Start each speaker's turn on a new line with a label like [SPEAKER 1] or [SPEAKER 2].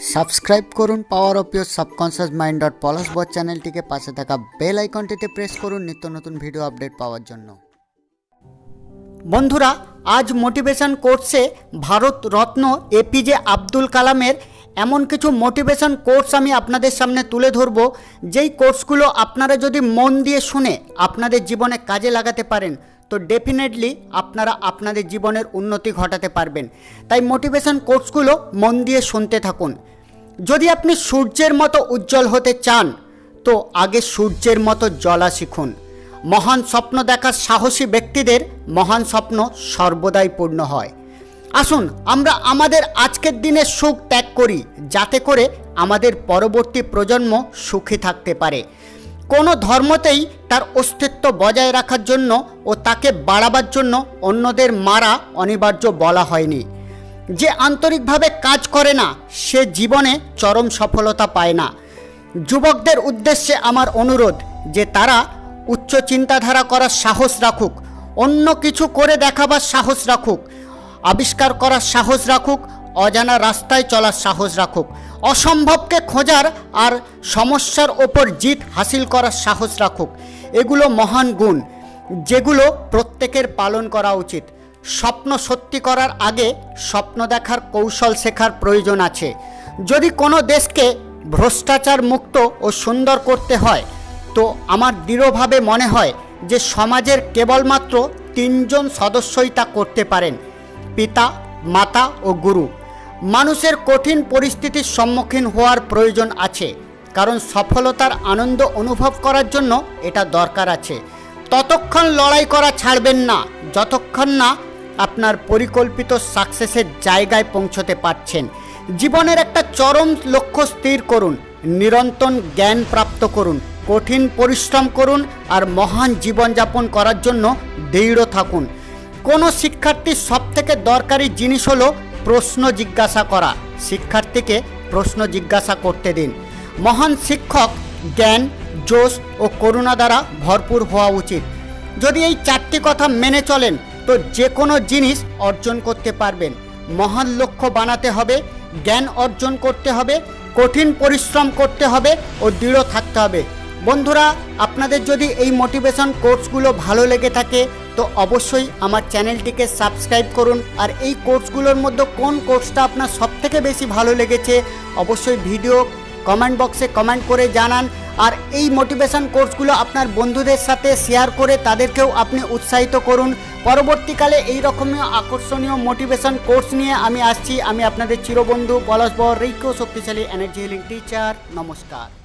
[SPEAKER 1] Subscribe করুন power of your subconscious mind dot Palash bot চ্যানেলটিকে পাশে থাকা বেল আইকনটিতে প্রেস করুন নিত্য নতুন ভিডিও আপডেট পাওয়ার জন্য। বন্ধুরা, আজ মোটিভেশন কোর্সে ভারত রত্ন এপিজে আব্দুল কালামের এমন কিছু মোটিভেশন কোর্স আমি আপনাদের সামনে তুলে ধরব, যেই কোর্সগুলো আপনারা যদি মন দিয়ে শুনে আপনাদের জীবনে কাজে লাগাতে পারেন, তো ডেফিনেটলি আপনারা আপনাদের জীবনের উন্নতি ঘটাতে পারবেন। তাই মোটিভেশন কোর্সগুলো মন দিয়ে শুনতে থাকুন। যদি আপনি সূর্যের মতো উজ্জ্বল হতে চান, তো আগে সূর্যের মতো জ্বলা শিখুন। মহান স্বপ্ন দেখার সাহসী ব্যক্তিদের মহান স্বপ্ন সর্বদাই পূর্ণ হয়। আসুন, আমরা আমাদের আজকের দিনের সুখ ত্যাগ করি, যাতে করে আমাদের পরবর্তী প্রজন্ম সুখী থাকতে পারে। কোনো ধর্মতেই তার অস্তিত্ব বজায় রাখার জন্য ও তাকে বাড়াবার জন্য অন্যদের মারা অনিবার্য বলা হয়নি। যে আন্তরিকভাবে কাজ করে না, সে জীবনে চরম সফলতা পায় না। যুবকদের উদ্দেশ্যে আমার অনুরোধ যে তারা উচ্চ চিন্তাধারা করার সাহস রাখুক, অন্য কিছু করে দেখাবার সাহস রাখুক আবিষ্কার করার সাহস রাখুক, অজানা রাস্তায় চলার সাহস রাখুক। অসম্ভবকে খোঁজার আর সমস্যার ওপর জিত হাসিল করার সাহস রাখুক। এগুলো মহান গুণ, যেগুলো প্রত্যেকের পালন করা উচিত। স্বপ্ন সত্যি করার আগে স্বপ্ন দেখার কৌশল শেখার প্রয়োজন আছে। যদি কোনো দেশকে ভ্রষ্টাচার মুক্ত ও সুন্দর করতে হয়, তো আমার দৃঢ়ভাবে মনে হয় যে সমাজের কেবলমাত্র তিনজন সদস্যই তা করতে পারেন। পিতা, মাতা ও গুরু। মানুষের কঠিন পরিস্থিতির সম্মুখীন হওয়ার প্রয়োজন আছে, কারণ সফলতার আনন্দ অনুভব করার জন্য এটা দরকার আছে। ততক্ষণ লড়াই করা ছাড়বেন না, যতক্ষণ না আপনার পরিকল্পিত সাকসেসের জায়গায় পৌঁছতে পারছেন। জীবনের একটা চরম লক্ষ্য স্থির করুন, নিরন্তর জ্ঞান প্রাপ্ত করুন, কঠিন পরিশ্রম করুন আর মহান জীবনযাপন করার জন্য দৃঢ় থাকুন। কোনো শিক্ষার্থীর সবথেকে দরকারি জিনিস হলো প্রশ্ন জিজ্ঞাসা করা। শিক্ষার্থীকে প্রশ্ন জিজ্ঞাসা করতে দিন। মহান শিক্ষক জ্ঞান, জোশ ও করুণা দ্বারা ভরপুর হওয়া উচিত। যদি এই চারটি কথা মেনে চলেন, তো যে কোনো জিনিস অর্জন করতে পারবেন। মহান লক্ষ্য বানাতে হবে, জ্ঞান অর্জন করতে হবে, কঠিন পরিশ্রম করতে হবে ও দৃঢ় থাকতে হবে। বন্ধুরা, আপনাদের যদি এই মোটিভেশন কোর্সগুলো ভালো লেগে থাকে তো অবশ্যই আমার চ্যানেলটিকে সাবস্ক্রাইব করুন। আর এই কোর্সগুলোর মধ্যে কোন কোর্সটা আপনার সবথেকে বেশি ভালো লেগেছে, অবশ্যই ভিডিও কমেন্ট বক্সে কমেন্ট করে জানান। আর এই মোটিভেশন কোর্সগুলো আপনার বন্ধুদের সাথে শেয়ার করে তাদেরকেও আপনি উৎসাহিত করুন। পরবর্তীকালে এই রকমই আকর্ষণীয় মোটিভেশন কোর্স নিয়ে আমি আসছি। আমি আপনাদের চিরবন্ধু পলাশ বর শক্তিশালী এনার্জি হিলিং টিচার। নমস্কার।